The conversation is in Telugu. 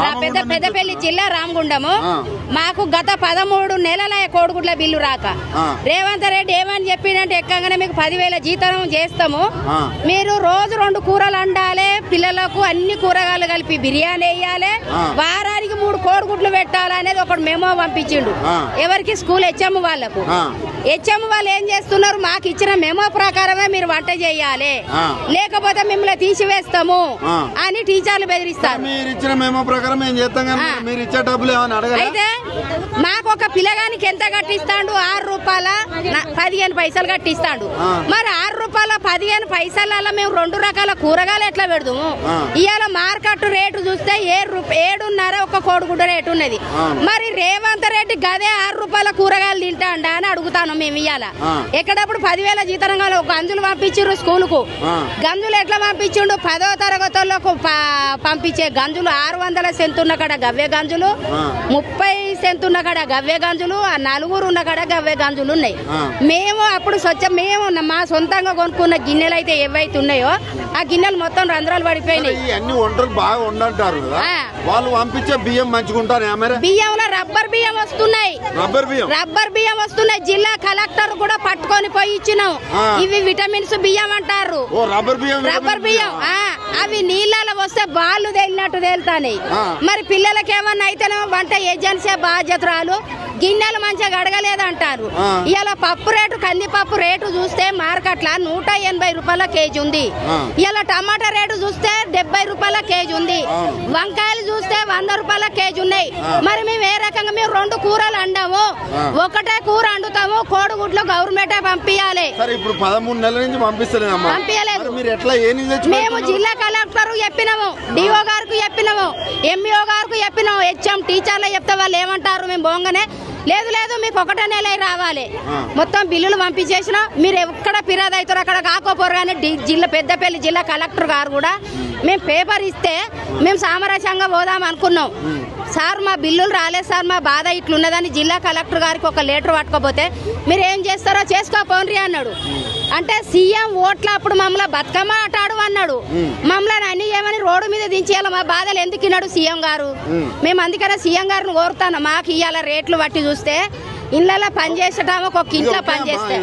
Wow. పెద్ద పెద్దపల్లి జిల్లా రామగుండము. మాకు గత పదమూడు నెలల కోడిగుడ్ల బిల్లు రాక. రేవంత్ రెడ్డి ఏమని చెప్పిండంటే ఎక్కగానే మీకు పదివేల జీతం చేస్తాము. మీరు రోజు రెండు కూరలు వండాలి పిల్లలకు అన్ని కూరగాయలు కలిపి బిర్యానీ వేయాలి. వారానికి మూడు కోడిగుడ్లు పెట్టాలి అనేది ఒకటి మెమో పంపించిండు. ఎవరికి స్కూల్ హెచ్ఎం వాళ్ళకు. హెచ్ఎం వాళ్ళు ఏం చేస్తున్నారు మాకు ఇచ్చిన మెమో ప్రకారమే మీరు వంట చేయాలి. లేకపోతే మిమ్మల్ని తీసివేస్తాము. అని టీచర్లు బెదిరిస్తారు మీరు ఇచ్చిన మేమో ప్రకారం చేస్తాం కానీ. మీరు ఇచ్చే డబ్బులు ఏమైనా అయితే మాకు ఒక పిల్లగానికి ఎంత కట్టిస్తాడు ఆరు రూపాయల పదిహేను పైసలు కట్టిస్తాడు. మరి ఆరు రూపాయల పదిహేను పైసలలో మేము రెండు రకాల కూరగాయలు ఎట్లా పెడదాము. ఇవాళ మార్కెట్ రేటు చూస్తే ఏడు ఏడున్నర ఒక కోడిగుడ్డ రేటు ఉన్నది. మరి రేవంత్ రెడ్డి గదే ఆరు రూపాయల కూరగాయలు అడుగుతాను మేము ఇవాళ ఆ. ఎక్కడప్పుడు పదివేల జీతం కావాలి ఒక గంజులు పంపించారు స్కూల్కు. గంజులు ఎట్లా పంపించిండు పదో తరగతులకు ప- పంపించే గంజులు ఆరు వందల సెంత్ ఉన్న కాడ గవ్వే గంజులు. ముప్పై సెంత్ ఉన్న కాడ గవ్వే గంజులు ఆ నలుగురు ఉన్న కాడ గవ్వే గంజులు ఉన్నాయి. మేము అప్పుడు స్వచ్ఛ మేము మా సొంతంగా కొనుక్కున్న గిన్నెలు అయితే ఏవైతే ఉన్నాయో ఆ గిన్నెలు మొత్తం రంధ్రాలు పడిపోయినాయి అన్ని వంటలు బాగా. వాళ్ళు పంపించే బియ్యం బియ్యంలో రబ్బర్ బియ్యం వస్తున్నాయి రబ్బర్ బియ్యం రబ్బర్ బియ్యం వస్తున్నాయి జిల్లా కలెక్టర్ కూడా పట్టుకొని పోయి ఇచ్చినాం. ఇవి విటమిన్స్ బియ్యం అంటారు. రబ్బర్ బియ్యం అవి నీళ్ళలో వస్తే బాళ్ళు తేలినట్టు తేలుతాయి. మరి పిల్లలకి ఏమన్నా అయితేనేమో వంట ఏజెన్సీ బాధ్యతరాలు. గిన్నెలు మంచిగా గడగలేదంటారు ఆ. ఇలా పప్పు రేటు కందిపప్పు రేటు చూస్తే మార్కెట్ల నూట ఎనభై రూపాయల కేజీ ఉంది. ఇలా టమాటా రేటు చూస్తే డెబ్బై రూపాయల కేజీ ఉంది. వంకాయలు చూస్తే వంద రూపాయల కేజీ ఉన్నాయి మరి మేము ఏ రకంగా మేము రెండు కూరలు అండాము. ఒకటే కూర వండుతాము కోడిగుడ్లు గవర్నమెంటే పంపించాలి ఇప్పుడు పదమూడు నెలల నుంచి పంపిస్తలేదమ్మా పంపించలేదు. మేము? జిల్లా కలెక్టర్ చెప్పినాము డిఓ గారికి చెప్పినాము ఎంఈఓ గారికి చెప్పినాము హెచ్ఎం టీచర్లు చెప్తే వాళ్ళు ఏమంటారు మేము పోగానే లేదు లేదు మీకు ఒకటే నెల రావాలి. మొత్తం బిల్లులు పంపించేసిన మీరు ఎక్కడ ఫిర్యాదు అవుతారో అక్కడ జిల్లా పెద్దపల్లి జిల్లా కలెక్టర్ గారు కూడా మేము పేపర్ ఇస్తే మేము సామరస్యంగా పోదాం అనుకున్నాం. సార్ మా బిల్లులు రాలేదు సార్ మా బాధ ఇట్లున్నదని జిల్లా కలెక్టర్ గారికి ఒక లెటర్ పట్టుకోపోతే మీరు ఏం చేస్తారో చేసుకోపోండి అన్నాడు. అంటే సీఎం ఓట్ల అప్పుడు మమ్మల్ని బతుకమ్మ ఆటాడు అన్నాడు. మమ్మల్ని అన్ని ఏమని రోడ్డు మీద దించేయాలి మా బాధలు ఎందుకు ఇన్నాడు సీఎం గారు? మేము అందుకనే సీఎం గారిని కోరుతాను మాకు ఇవాళ రేట్లు బట్టి చూస్తే ఇళ్ళలో పని చేసేటాము ఒక ఇంట్లో ఓకే పని అమ్మా, చేస్తే.